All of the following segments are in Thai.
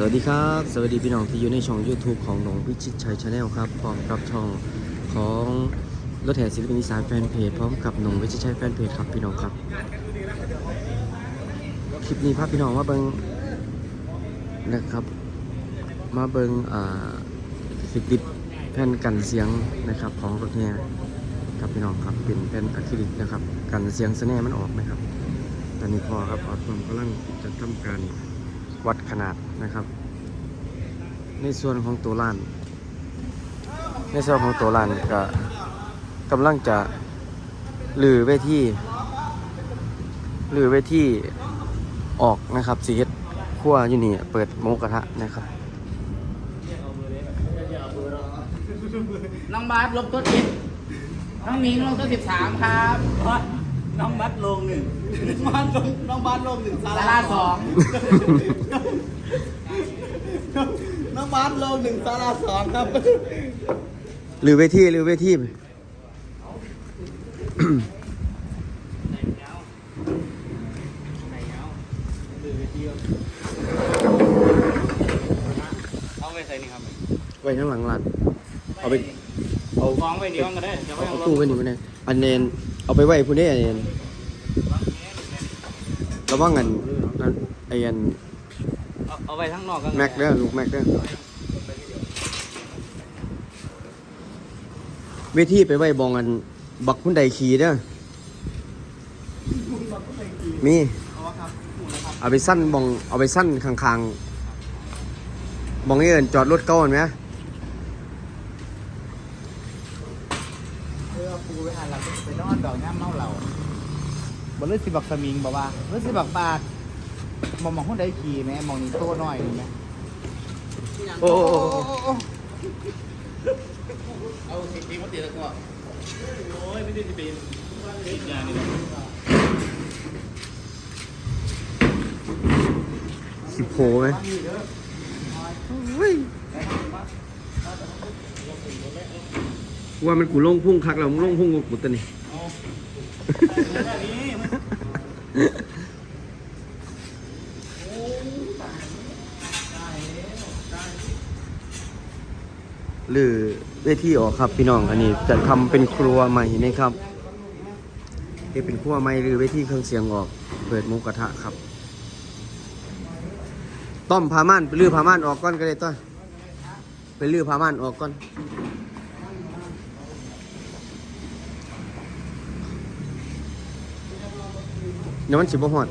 สวัสดีครับ สวัสดีพี่น้องที่อยู่ในช่อง YouTube ของหนงพิชิตชัยชาแนลครับพร้อมกับช่องของรถแห่ศิลปินอีสานแฟนเพจพร้อมกับหนงพิชิตชัยแฟนเพจครับพี่น้องครับ คลิปนี้พาพพี่น้องมาเบิงนะครับ มาเบิงอ่าสิติดแผ่นกันเสียงนะครับของรถแห่ครับพี่น้องครับเป็นแผ่นอะคริลิกนะครับ กันเสียงสแน่มันออกไหมครับ ตอนนี้พอครับออดผมกำลังจะทำการ วัดขนาดนะครับ ในส่วนของตัวล้าน ในส่วนของตัวล้านก็กำลังจะลือเวทีลือเวทีออกนะครับสีเฮ็ดขั้วอยู่นี่เปิดหมูกระทะนะครับน้องบาสลบตัวสิบน้องมิงลงตัวสิบสามครับน้องบัตรลงหนึ่งน้องบัตรลงน้องบัตรลงหนึ่งสาราสอง น้องบัตรลงหนึ่งสาราสองครับลือเวทีลือเวทีเอาไปใส่นี่ครับไว้ข้างหลังร้านเอาไปเอาฟองไปนี่งก็ได้เดี๋ยวเอาเอาตู้ไว้นี่ไว้อันเนนเอาไปไว้ผู้นี้อันเนนระวังกันอันไออัน เอาเอาไปทั้งนอกกันแม็กเด้อลูกแม็กเด้อเวทีไปไว้บองอัน บักคุณใดขี่เด้อมีเอาไปสั้นบองเอาไปสั้นข้างๆบองนี่เอินจอดรถเก้าเห็นไหมเออปูไปหาหลับไปนอนดอกย่ำเมาเหล่าบนเลือดสิบักสมิงบอกว่าเลือดสิบักบาด มองมองคนใดขี่ไหมมองนี่โต้หน่อยนี่ไหมโอ้โอ้โอ้โอ้เอาสิบปีมาตีแล้วก็โอ้ยไม่ได้จะเป็นอย่างนี้สิบโผไหมว่ามันกูลงพุ่งคักแล้วมึงลงพุ่งกูตัวนี้ หรือเวทีออกครับพี่น้องอันนี้จะทำเป็นครัวใหม่นะครับนี่เป็นครัวใหม่หรือเวทีเครื่องเสียงออก เปิดหมุกกระทะครับ ต้อมพาม่านไปลื้อพาม่านออกก่อนก็ได้ต้อนไปลื้อพาม่านออกก่อนเดี๋ยวมันสิบ่ฮอด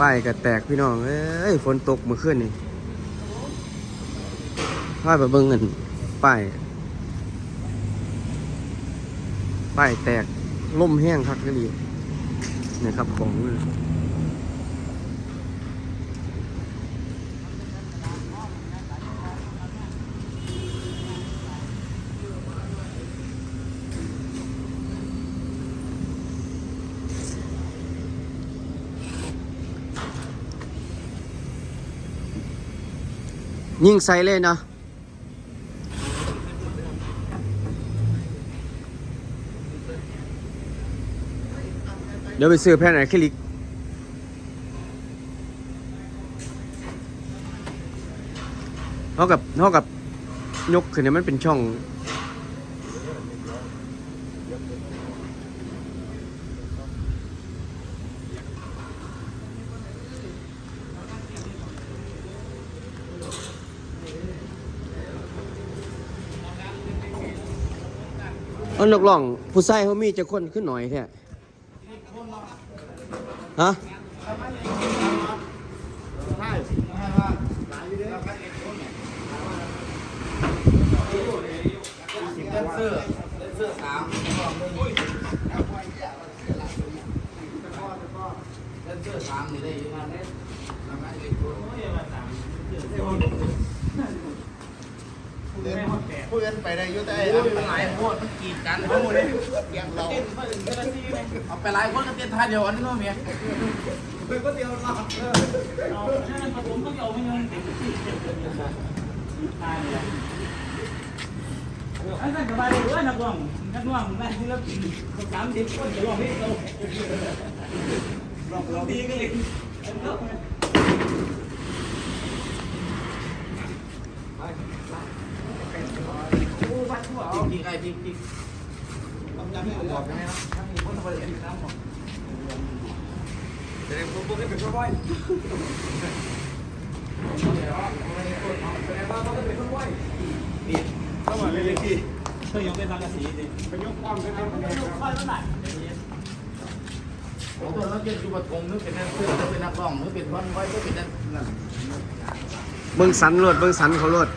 ป้ายก็แตกพี่น้อง เอ้ยฝนตกเมื่อคืนนี่พายไปเบิ้งเงินป้ายป้ายแตกล่มแห้งครับก็ดีนะครับของ ยิ่งใส่เลยเนาะเดี๋ยวไปซื้อแผ่นอะคริลิกเท่ากับเท่ากับยกขึ้นเนี่ยมันเป็นช่อง เอานกล่อง ผู้ใส่เขามีจะคนขึ้นหน่อยแท้ฮะเสื้อเล่นเสื้อสามเล่นเสื้อสามนี่ได้ยู่นะเผู้เล่นโอ้ยมาสามผู้เล่นไปได้ยุ่แต่ไอ้เอาไปหลายโคตรมันกีดกันทั้งหมดเลยอย่างเราเอาไปหลายคนก็เต้นท่าเดียวกันนี่เนาะเมียเป็นก็เดียวเราโอ้อันนั้นสบายเลยเว้ยนักร้องนักร้องแม่ที่เราสามสิบคนจะร้องเพลงเราร้องร้องดีกันเลย จริงๆไอ้จริงๆต้องจำให้ผมบอกใช่ไหมครับถ้ามีคนมาเรียนน้ำผมแสดงว่าพวกนี้เป็นชาวบ้านเข้ามาเลยพี่เธอยกเป็นสังกะสีดิเป็นยกความเป็นเป็นยกความแล้วไหนผมตัวนักเรียนจุฬาทงนึกเป็นนักเพื่อนนึกเป็นนักร้องนึกเป็นร้อนไว้นึกเป็นนักนั่น เบิ่งสันรถเบิ่งสันเขารถ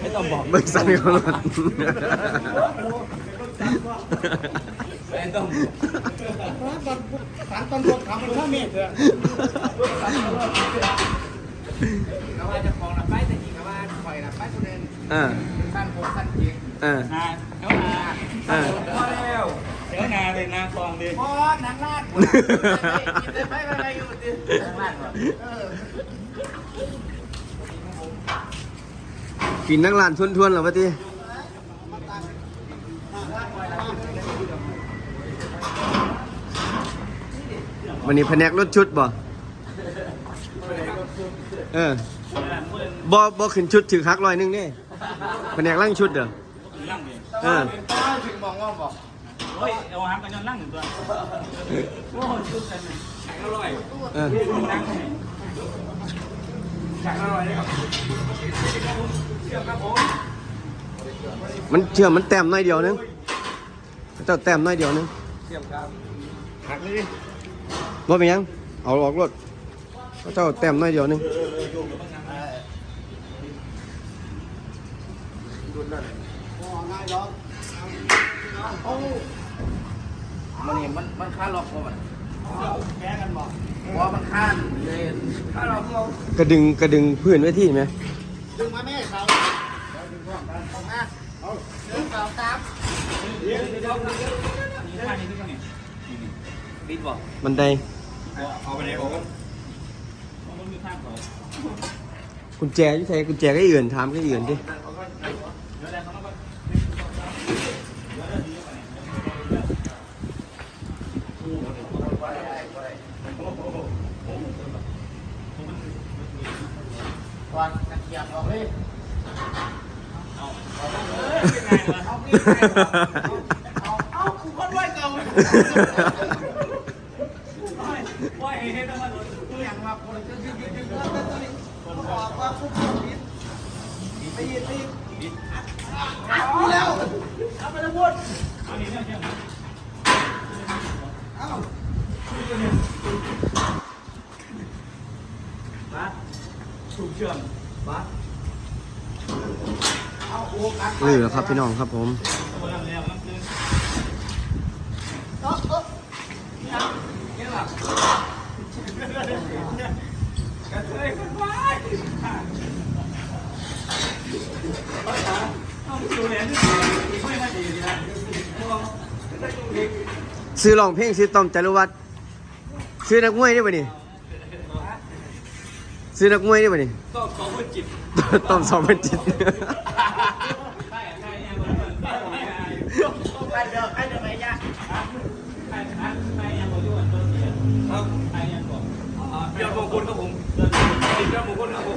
ไม่ต้องบอกเบิ่งสันเขารถไม่ต้องสารตำรวจทำมันถ้ามีเถอะก็ว่าจะของละไปแต่จริงก็ว่าปล่อยละไปคนเดินเออสั้นผมสั้นจริงเออนาเดี๋ยวนาเออพอแล้วเดี๋ยวนาเลยนาคลองเลยพอหนังลาดกินไปอะไรอยู่ดิหนังลาดก่อนเออ กินนักลานทวนๆเหรอวะทีวันนี้แผนกรถชุดบ่เออบ่บ่ขึ้นชุดถึงฮักร้อยนึงนี่แผนกล่างชุดเด้อเออถึงมองว่าบอกโอ้ยเอาหางกันยอนนั่งอยู่ตัวโอ้ชุดกันแข็งอร่อยเออแข็งอร่อยเลยครับ มมันเชื่อมันแต้มน้อยเดียวนึงเจ้าแต้มน้อยเดียวนึงเชื่อครับหักเลยบ่เป็นหยัง เอาออกรถเจ้าแต้มน้อยเดียวนึงมันนี่มันมันค่าล็อกเพราะมันแพ้กันบอกเพราะมันค่าเลยถ้าเราเรากระดึงกระดึงพื้นไว้ที่ไหมดึงมาแม่เขาดึงพร้อมกันออกมาเอา หนึ่งสองสามบิดบอกบันไดเอาไปไหนผมมันมีข้างเขากุญแจที่ใช้กุญแจก็อื่นถามก็อื่นดิ เดี๋ยวอะไรเขามา ก่อนตะเกียบออกเลย เอา เอาคุณคนรวยเก่าว่ายให้ต้องมาหลุดอย่างว่าคนจะยืดยืดยืดแล้วก็ต้องบอกว่าผู้คนผิดไปยืดผิดเอาแล้วเอาไปแล้วพูดเอาหนีเนี่ยเชื่อไหมเอามาถูกเชื่อมมา เอาโอ้กัดเออครับพี่น้องครับผมตัวนั้นแล้วมันคือเออเออเนี่ยหรอกระเทยคนว้ายต้องดูแลที่ไม่มาดีนะซื้อร้องเพลงซื้อต้อมจารุวัฒน์ซื้อนักมวยได้ป่ะนี่ซื้อนักมวยได้ป่ะนี่ต้องขอพูดจิตต้อมสองพันจิต ใช่ใช่ยังบ่ใช่ ใครเดินใครเดินไปยะใช่ใช่ยังบ่อยู่อันตัวเสียครับใช่ยังบ่เดี๋ยวมงคลครับผมเดี๋ยวมงคลครับผม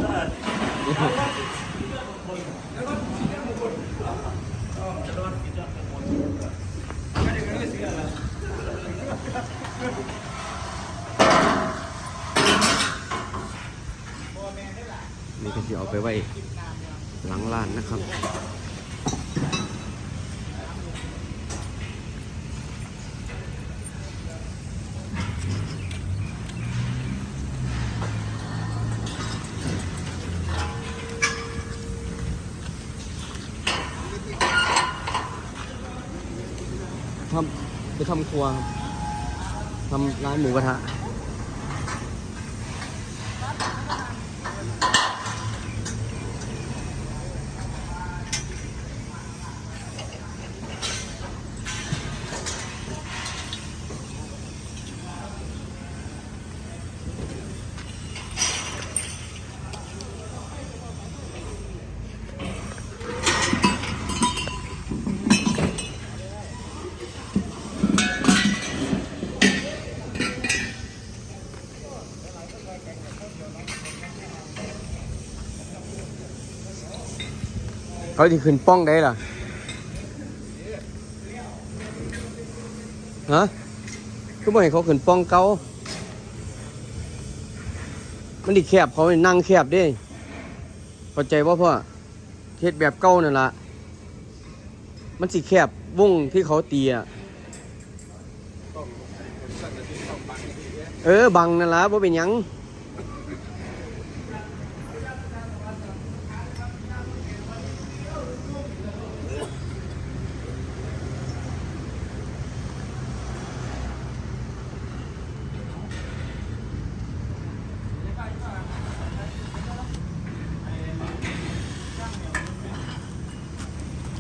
นี่ก็จะเอาไปไว้หลังร้านนะครับ ทำไปทำครัวครับทำร้านหมูกระทะ เขาที่ขึ้นป้องได้ล่ะฮะก็บ่ให้เขาขึ้นป้องเกามันดิแคบเขานั่งแคบด้เข้าใจว่าพ่อเทศแบบเก่านั่นล่ะมันสิแคบวงที่เขาตีอะเออบังนั่นล่ะบ่าเป็นยัง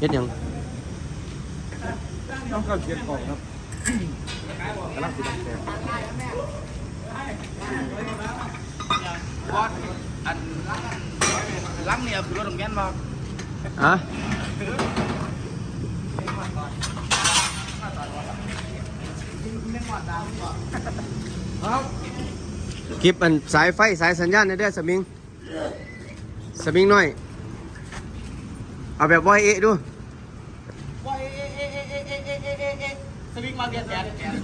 ฮ็ดหยังต้องเข้าเชียงกองครับกำลังสิดังแกบอสอันลังเนี่ยคือรถน้ำแกนบ่อะคลิปอันสายไฟสายสัญญาณในเด้อสมิง สมิงหน่อย เอาแบบว่าเอะดู มาเบียดแดดแดด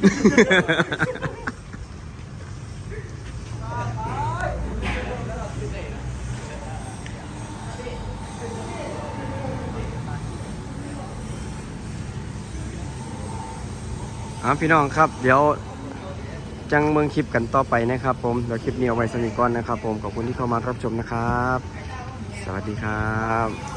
อ่าพี่น้องครับ เดี๋ยวจังเมืองคลิปกันต่อไปนะครับ ผมเดี๋ยวคลิปนี้เอาไว้สนิทก่อนนะครับ ผมขอบคุณที่เข้ามารับชมนะครับ สวัสดีครับ